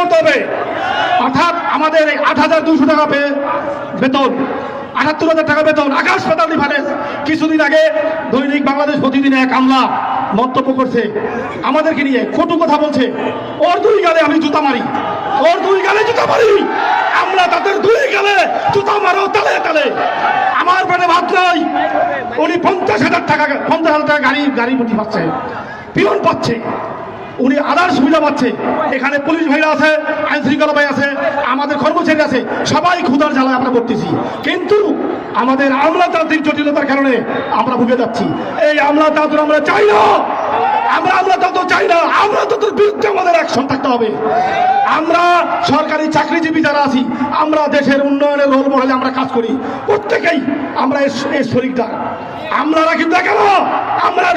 করতে হবে। অর্থাৎ আমাদের এই আট হাজার দুশো টাকা বেতন, আটাত্তর হাজার টাকা বেতন আকাশ পাতাল ডিফারেন্স কিছুদিন আগে দৈনিক বাংলাদেশ প্রতিদিনে এক আমলা মন্তব্য করছে। আমাদেরকে নিয়ে কটু কথা বলছে। ওর দুই গালে আমি জুতা মারি। ওর দুই গালে জুতা মারি। আমরা তাদের দুই গালে জুতা মারো তালে তালে। আমার পেটে ভাত নাই। উনি পঞ্চাশ হাজার টাকা, পঞ্চাশ হাজার টাকা গাড়ি গাড়ি প্রতি পাচ্ছে। পিয়ন পাচ্ছে। উনি আদার সুবিধা পাচ্ছে। এখানে পুলিশ ভাইরা আছে, আইন শৃঙ্খলা ভাই আছে, আমাদের কর্মচারী আছে, সবাই ক্ষুধার জ্বালায় আমরা করতেছি কিন্তু আমাদের আমলাতান্ত্রিক জটিলতার কারণে আমরা ভুগে যাচ্ছি। এই আমলাতন্ত্র আমরা চাই না। আমরা আমরা আমলাতন্ত্র চাই না। আমলাতন্ত্রের বিরুদ্ধে আমাদের অ্যাকশন থাকতে হবে। আমরা সরকারি চাকরিজীবী যারা আছি, আমরা দেশের উন্নয়নের রোল মডেলে আমরা কাজ করি। প্রত্যেকেই আমরা এর শরিকদার আমরা কিন্তু কেন আমরা